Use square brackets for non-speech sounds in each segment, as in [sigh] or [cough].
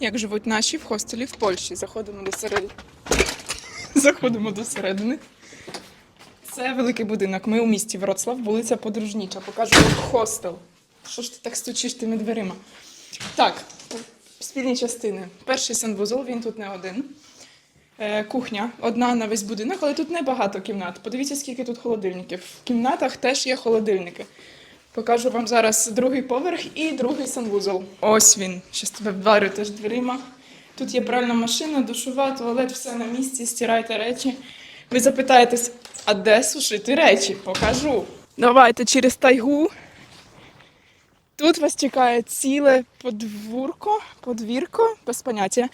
як живуть наші в хостелі в Польщі. Заходимо до середини. [laughs] Заходимо до середини. Це великий будинок. Ми у місті Вроцлав, вулиця Подружніча. Покажу хостел. Що ж ти так стучиш тими дверима? Так, спільні частини. Перший санвузол, він тут не один. Е, кухня одна на весь будинок, але тут небагато кімнат. Подивіться, скільки тут холодильників. В кімнатах теж є холодильники. Покажу вам зараз другий поверх і другий санвузол. Ось він. Щас тебе вдарю теж дверима. Тут є пральна машина, душова, туалет, все на місці, стирайте речі. Ви запитаєтесь, а де сушити речі? Покажу. Давайте через тайгу. Тут вас чекає ціле подвірко, подвірко, без поняття.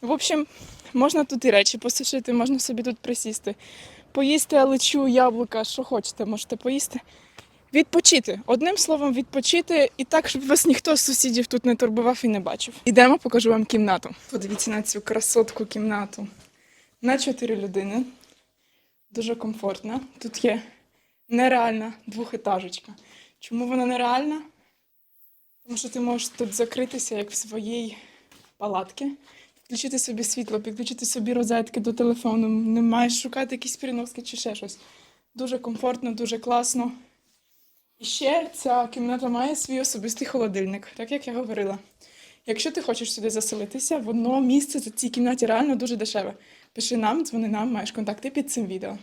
В общем, можна тут і речі посушити, можна собі тут присісти. Поїсти алечу, яблука, що хочете, можете поїсти. Відпочити. Одним словом, відпочити і так, щоб вас ніхто з сусідів тут не турбував і не бачив. Ідемо, покажу вам кімнату. Подивіться на цю красотку кімнату. На чотири людини. Дуже комфортна. Тут є нереальна двохетажечка. Чому вона нереальна? Тому що ти можеш тут закритися, як в своїй палатці, включити собі світло, підключити собі розетки до телефону, не маєш шукати якісь переноски чи ще щось. Дуже комфортно, дуже класно. І ще ця кімната має свій особистий холодильник, так як я говорила. Якщо ти хочеш сюди заселитися, воно місце за цій кімнаті реально дуже дешеве. Пиши нам, дзвони нам, маєш контакти під цим відео.